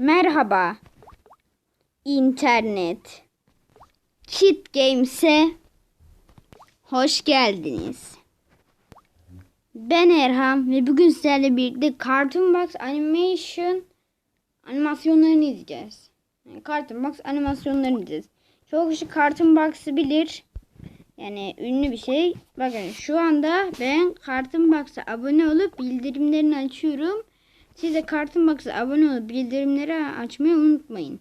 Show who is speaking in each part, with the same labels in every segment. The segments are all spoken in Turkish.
Speaker 1: Merhaba. İnternet. Cheat Games'e hoş geldiniz. Ben Erham ve bugün sizlerle birlikte Cartoon Box Animation animasyonlarını izleyeceğiz. Yani Cartoon Box animasyonlarını izleyeceğiz. Çok kişi Cartoon Box'ı bilir. Yani ünlü bir şey. Bakın şu anda ben Cartoon Box'a abone olup bildirimlerini açıyorum. Siz de Cartoon Box'a abone olup bildirimleri açmayı unutmayın.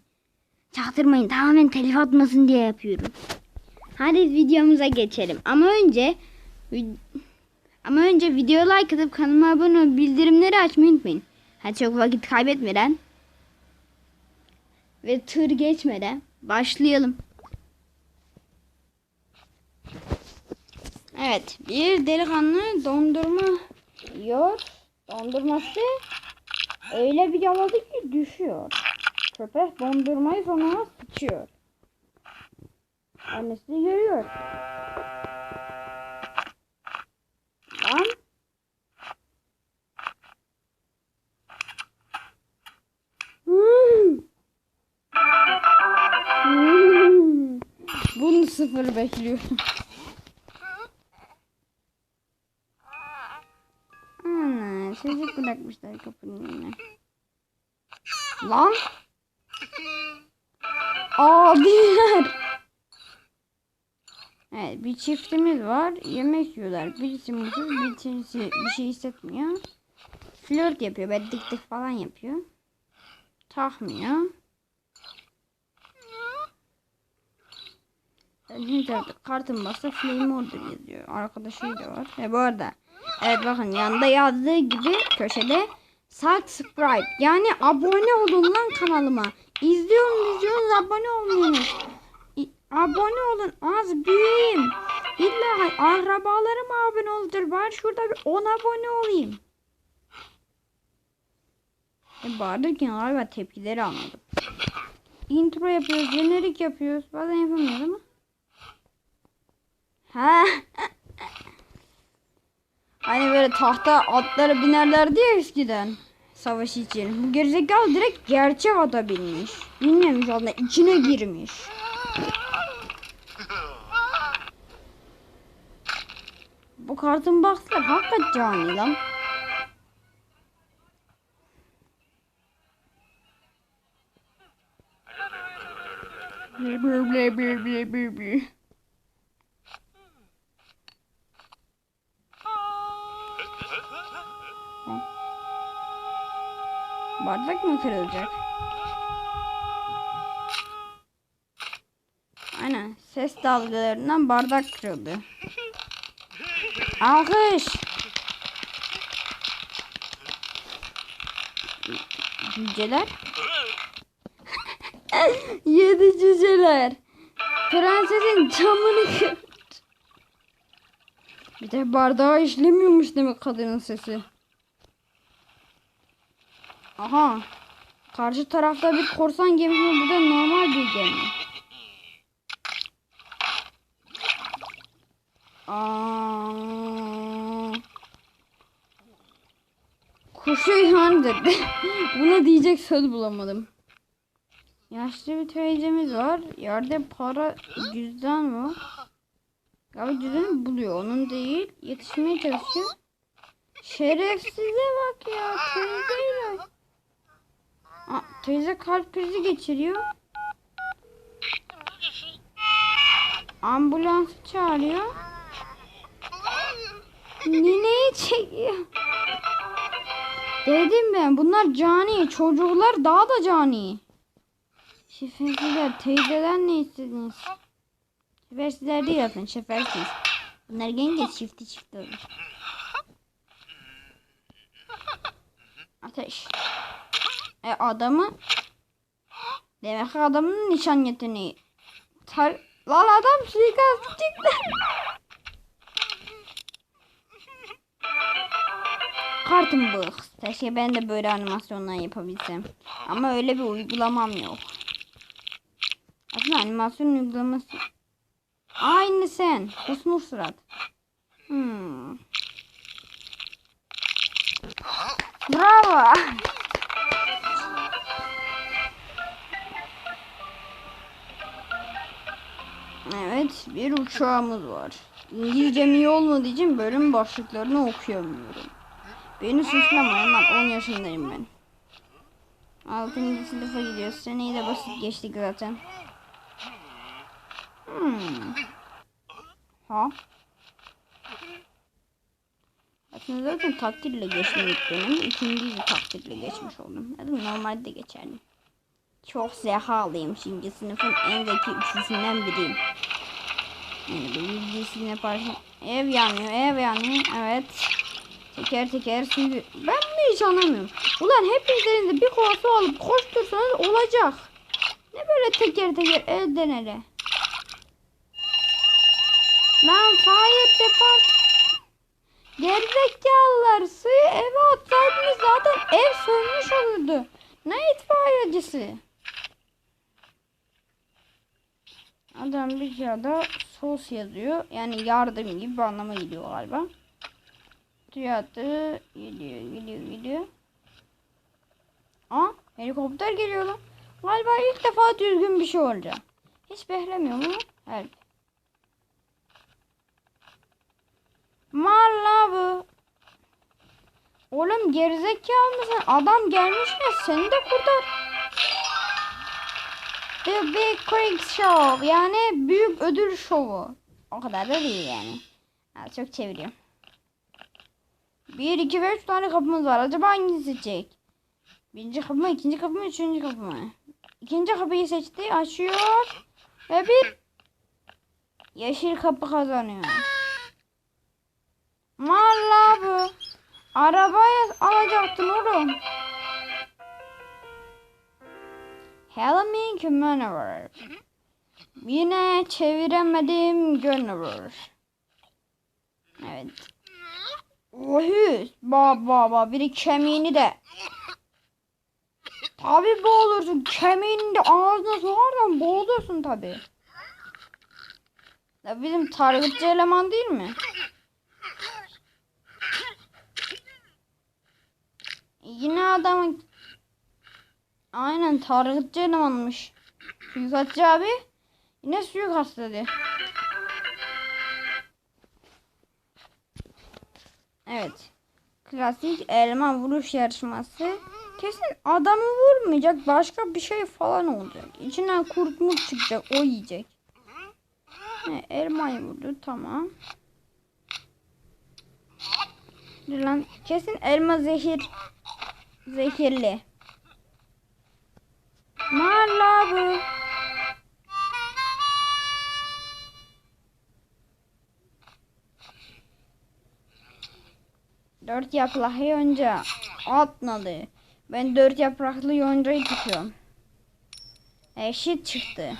Speaker 1: Çaktırmayın tamamen telif atmasın diye yapıyorum. Hadi videomuza geçelim. Ama önce ama önce video like atıp kanalıma abone olup bildirimleri açmayı unutmayın. Hadi çok vakit kaybetmeden ve tır geçmeden başlayalım. Evet, bir delikanlı dondurma yiyor. Dondurması öyle bir yaladı ki düşüyor. Köpek dondurmayı sonuna sıçıyor. Annesi görüyor. Lan. Hmm. Hmm. Bunu sıfır bekliyorum. Çocuk bırakmışlar kapının önüne. Lan. Abiler. Evet bir çiftimiz var. Yemek yiyorlar. Birisi mutsuz, birisi bir şey hissetmiyor. Flört yapıyor. Ben dik dik falan yapıyor. Takmıyor. Kartın bassa flame order yazıyor. Arkadaşı da var. Ve bu arada evet bakın yanında yazdığı gibi köşede subscribe yani abone olun lan kanalıma. İzliyorum izliyorsunuz abone olmuyorsunuz. Abone olun az büyüyeyim. İlla akrabalarım abone oldur. Ben şurada bir 10 abone olayım. E bağırırken galiba tepkileri anladım. Intro yapıyoruz, jenerik yapıyoruz. Bazen yapamıyoruz ama. Ha. Hani böyle tahta atlara binerlerdi ya eskiden. Savaş için. Bu gerizekalı direkt gerçek ata binmiş. Binmemiş aslında içine girmiş. Bu kartın boxlar hakikaten cani lan. Ble ble ble ble ble ble Bardak mı kırılacak? Aynen. Ses dalgalarından bardak kırıldı. Alkış. Cüceler. Yedi cüceler. Prensesin camını kırdı. Bir de bardağı işlemiyormuş demek kadının sesi. Aha. Karşı tarafta bir korsan gemisi burada normal bir gemi. Aa. Kuşu ihan dedi. Buna diyecek söz bulamadım. Yaşlı bir teyzemiz var. Yerde para cüzdan mı? Galiba cüzdanı buluyor. Onun değil. Yetişmeye çalışıyor. Şerefsize bak ya. Teyzeyle. Aa, teyze kalp krizi geçiriyor. Ambulans çağırıyor. Nineyi çekiyor. Dedim ben bunlar cani. Çocuklar daha da cani. Şefensizler teyzeden ne istediniz? Şefensizler değil zaten şefersiz. Bunlar gelince çifti çifti olur. Ateş. E adamı Demek adamın nişan yeteneği. Tar Lan adam suikast çıktı. Kartım bu. Keşke ben de böyle animasyonlar yapabilsem. Ama öyle bir uygulamam yok. Aslında animasyon uygulaması. Aynı sen. Kusmur surat. Hmm. Bravo. Bir uçağımız var. İngilizcem iyi olmadığı için bölüm başlıklarını okuyamıyorum. Beni suçlamayın lan 10 yaşındayım ben. 6. sınıfa gidiyoruz. Seneyi de basit geçtik zaten. Hmm. Ha? Aslında zaten takdirle dönemi. İkinciyi de takdirle geçmiş oldum. Ya da normalde de geçerdim. Çok zekalıyım şimdi sınıfın en zeki üçlüsünden biriyim. Yani yüzdesini yaparsın. Ev yanıyor, ev yanıyor. Evet. Teker teker suyu. Ben mi hiç anlamıyorum. Ulan hepiniz elinde bir kova su alıp koştursanız olacak. Ne böyle teker teker elden ele. Lan fire depart. Gerizekalılar suyu eve atsaydınız zaten ev sönmüş olurdu. Ne itfaiyecisi? Adam bir kağıda sos yazıyor. Yani yardım gibi bir anlama geliyor galiba. Tiyatro gidiyor gidiyor gidiyor. Aa helikopter geliyor lan. Galiba ilk defa düzgün bir şey olacak. Hiç beklemiyorum ama. Evet. Malla bu. Oğlum gerizekalı mısın? Adam gelmiş ya seni de kurtar. The Big Quick Show. Yani büyük ödül şovu. O kadar da değil yani. Ha, çok çeviriyorum. 1, 2 ve 3 tane kapımız var. Acaba hangisi seçecek? Birinci kapı mı, ikinci kapı mı, üçüncü kapı mı? İkinci kapıyı seçti. Açıyor. Ve bir yeşil kapı kazanıyor. Valla bu. Arabaya alacaktın oğlum. Helming Maneuver. Yine çeviremedim Gunner. Evet. Ohy. Ba ba ba. Biri kemiğini de. Tabi boğulursun. Kemiğini de ağzına sokarsan boğulursun tabi. Ya bizim targetçı eleman değil mi? Yine adamın Aynen targetçı elemanmış. Suikastçı abi yine suikast dedi. Evet. Klasik elma vuruş yarışması. Kesin adamı vurmayacak. Başka bir şey falan olacak. İçinden kurt murt çıkacak. O yiyecek. He, elmayı vurdu. Tamam. Lan. Kesin elma zehir. Zehirli. Malla bu. Dört yapraklı yonca atmadı. Ben dört yapraklı yoncayı tutuyorum. Eşit çıktı.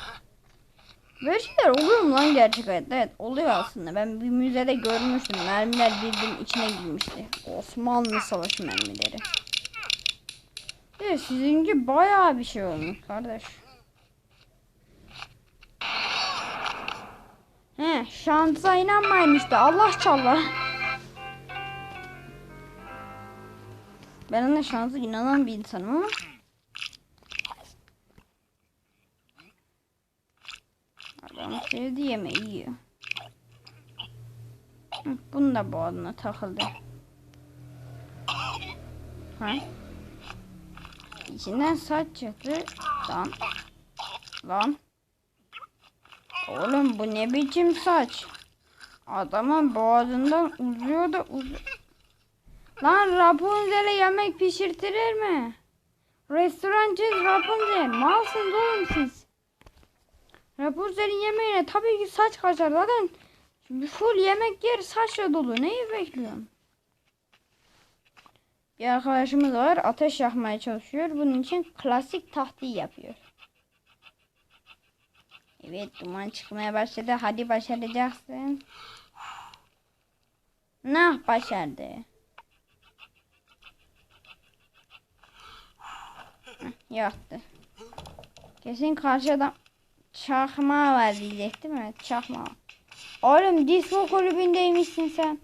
Speaker 1: Böyle şeyler oluyor mu lan gerçek hayatta? Evet oluyor aslında. Ben bir müzede görmüştüm. Mermiler birbirinin içine girmişti. Osmanlı Savaşı mermileri. Evet, sizinki bayağı bir şey olmuş kardeş. He, şansa inanmayın işte. Allah çallar. Ben ona şansa inanan bir insanım ama. Adam sevdi yemeği yiyor. Bunu da boğazına takıldı. Ha? İçinden saç çıktı. Lan. Lan. Oğlum bu ne biçim saç? Adamın boğazından uzuyor da uzuyor. Lan Rapunzel'e yemek pişirtirir mi? Restorancı Rapunzel. Malsınız oğlum siz. Rapunzel'in yemeğine tabii ki saç kaçar. Zaten full yemek yer saçla dolu. Neyi bekliyorsun? Bir arkadaşımız var. Ateş yakmaya çalışıyor. Bunun için klasik tahtayı yapıyor. Evet duman çıkmaya başladı. Hadi başaracaksın. Nah başardı. Yaktı. Kesin karşı adam çakma var diyecek mi? Çakma. Oğlum disco kulübündeymişsin sen.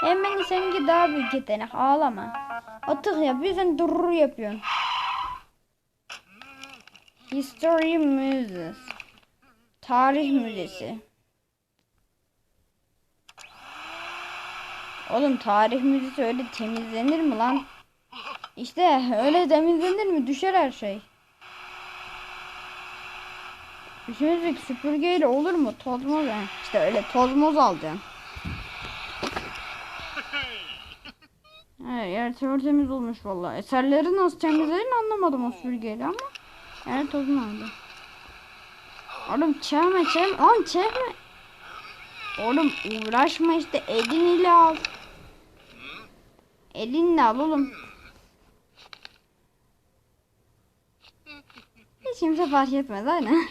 Speaker 1: Hemen seninki daha büyük yetenek. Ağlama. Atık yapıyorsun durur yapıyorsun. History Muses. Tarih Müzesi. Oğlum tarih müzesi öyle temizlenir mi lan? İşte öyle temizlenir mi? Düşer her şey. Düşünecek süpürgeyle olur mu? Toz moz yani. İşte öyle toz moz alacaksın. Evet, yer tertemiz olmuş vallahi. Eserleri nasıl temizlerini anlamadım o süpürgeyle ama. Yer tozunu aldı. Oğlum çekme çekme. Lan çekme. Oğlum uğraşma işte eliniyle al. Elinle al oğlum. Hiç kimse fark etmez aynen.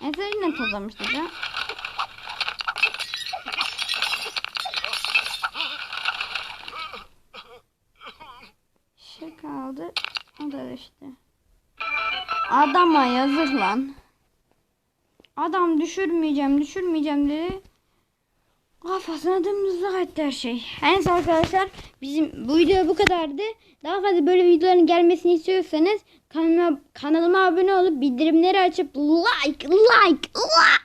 Speaker 1: Eserinle tozamıştı ya. Şey kaldı. O da işte. Adama yazık lan. Adam düşürmeyeceğim, düşürmeyeceğim dedi. Kafasına dımdızlak etti her şey. Neyse arkadaşlar bizim bu video bu kadardı. Daha fazla böyle videoların gelmesini istiyorsanız kanalıma, kanalıma abone olup bildirimleri açıp like like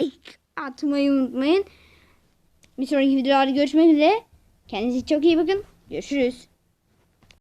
Speaker 1: like atmayı unutmayın. Bir sonraki videolarda görüşmek üzere. Kendinize çok iyi bakın. Görüşürüz.